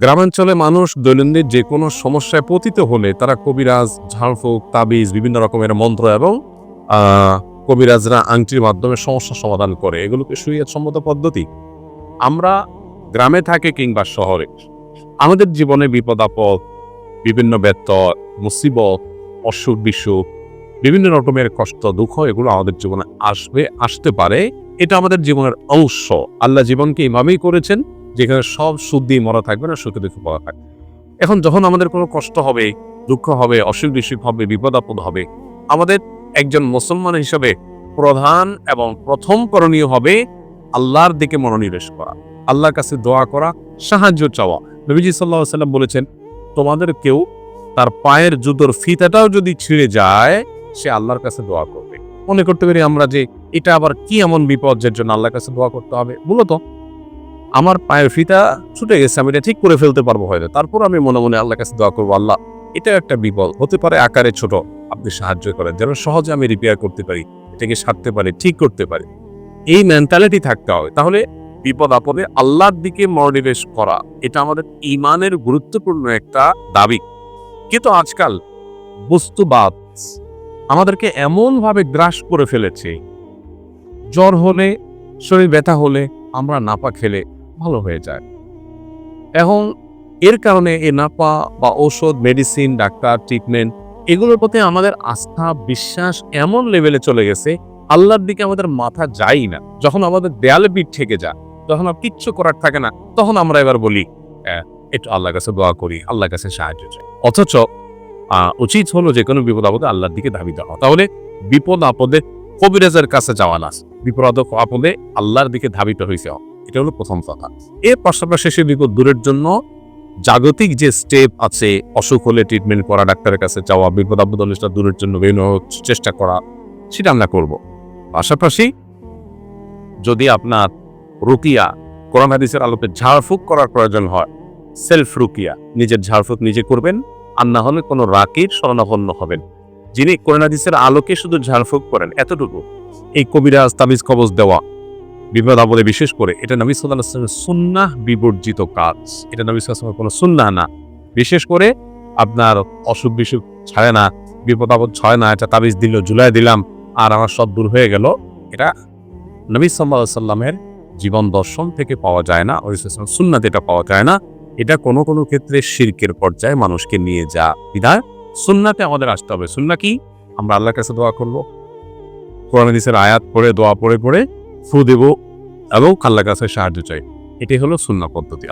গ্রামাঞ্চলে মানুষ দৈনন্দিন যে কোনো সমস্যায় পতিত হলে তারা কবিরাজ, ঝাড়ফুঁক, তাবিজ, বিভিন্ন রকমের মন্ত্র এবং কবিরাজরা আংটির মাধ্যমে সমস্যা সমাধান করে। এগুলোকে সম্মত পদ্ধতি। আমরা গ্রামে থাকি কিংবা শহরে। আমাদের জীবনে বিপদ, আপদ, বিভিন্ন ব্যত্যয় মুসিবত, অসুখ, বিসুখ, বিভিন্ন রকমের কষ্ট, দুঃখ, এগুলো আমাদের জীবনে আসবে, আসতে পারে। এটা আমাদের জীবনের অংশ। আল্লাহ জীবনকে এভাবেই করেছেন যেখানে সব সুখ দিয়ে মরা থাকবে না, সুখে দুঃখে পড়া থাকবে। এখন যখন আমাদের কোনো কষ্ট হবে, দুঃখ হবে, অসুখ বিসুখ হবে, বিপদ আপদ হবে, আমাদের একজন মুসলমান হিসেবে প্রধান এবং প্রথম করণীয় হবে আল্লাহর দিকে মনোনিবেশ করা, আল্লাহর কাছে দোয়া করা, সাহায্য চাওয়া। নবীজি সাল্লাহ সাল্লাম বলেছেন, তোমাদের কেউ তার পায়ের জুতোর ফিতাটাও যদি ছিঁড়ে যায়, সে আল্লাহর কাছে দোয়া করবে। মনে করতে পারি আমরা যে এটা আবার কি এমন বিপদ, যার জন্য আল্লাহর কাছে দোয়া করতে হবে? মূলত আমার পায়ের ফিতা ছুটে গেছে, আমি এটা ঠিক করে ফেলতে পারব হয়তো। তারপর আমি মনে মনে আল্লাহর কাছে দোয়া করব, আল্লাহ, এটা একটা বিপদ, হতে পারে আকারে ছোট, আপনি সাহায্য করেন, যেন সহজে আমি রিপেয়ার করতে পারি, এটাকে সারতে পারি, ঠিক করতে পারি। এই মেন্টালিটি থাকতে হবে। তাহলে বিপদ আপদে আল্লাহর দিকে মনোনিবেশ করা, এটা আমাদের ইমানের গুরুত্বপূর্ণ একটা দাবি। কিন্তু আজকাল বস্তুবাদ আমাদেরকে এমনভাবে গ্রাস করে ফেলেছে, জ্বর হলে, শরীর ব্যথা হলে আমরা নাপা খেলে ভালো হয়ে যায়। এখন এর কারণে এই নাপা বা ঔষধ মেডিসিন ডাক্তার ট্রিটমেন্ট এগুলোর প্রতি আমাদের আস্থা বিশ্বাস এমন লেভেলে চলে গেছে আল্লাহর দিকে আমাদের মাথা যাই না। যখন আমাদের দেয়ালে পিঠ থেকে যায় যখন আর কিচ্ছু করার থাকে না তখন আমরা এবার বলি "আহ, একটু আল্লাহর কাছে দোয়া করি আল্লাহর কাছে সাহায্য চাই। অথচ উচিত হলো যে কোনো বিপদ আপদে আল্লাহর দিকে ধাবিত হওয়া। তাহলে বিপদ আপদে কবিরাজের কাছে যাওয়া না বিপদ আপদে আল্লাহর দিকে ধাবিত হয়েছে এটা হলো প্রথম কথা। এর পাশাপাশি সে বিপদ দূরের জন্য জাগতিক যে স্টেপ আছে, অসুখ হলে ট্রিটমেন্ট করা, ডাক্তারের কাছে যাওয়া, বিপদ আপদ সেটা দূরের জন্য বিভিন্ন চেষ্টা করা, সেটা আমরা করব। পাশাপাশি যদি আপনার রুকিয়া, কোরআন হাদিসের আলোতে ঝাড়ফুঁক করার প্রয়োজন হয় সেলফ রুকিয়া, নিজের ঝাড়ফুঁক নিজে করবেন, আর না হলে কোনো রাকির শরণাপন্ন হবেন। যিনি কোরআন হাদিসের আলোকে শুধু ঝাড়ফুঁক করেন, এতটুকু। এই কবিরাজ তাবিজ কবজ দেওয়া বিপদ আপদে বিশেষ করে এটা নবী সাল্লাহ আসলামের সুন্নাহ বিবর্জিত কাজ। এটা নবী সাল্লামের কোনো সুন্নাহ না। বিশেষ করে আপনার অসুখ বিসুখ ছাড়ে না, বিপদ আপদ ছয় না, এটা তাবিজ দিল জুলাই দিলাম, আর আমার সব দূর হয়ে গেল। এটা নবী সাল্লাহ সাল্লামের জীবন দর্শন থেকে পাওয়া যায় না ওই সুন্নাতে এটা পাওয়া যায় না। এটা কোনো কোনো ক্ষেত্রে শিরকের পর্যায়ে মানুষকে নিয়ে যা বিধায় সুন্নাতে আমাদের আসতে হবে। সুন্না কি? আমরা আল্লাহর কাছে দোয়া করব। কোরআন আয়াত পড়ে, দোয়া পড়ে পড়ে ফু দেব এবং কাল্লা কাছে সাহায্য চাই। এটাই হলো সুন্না পদ্ধতি।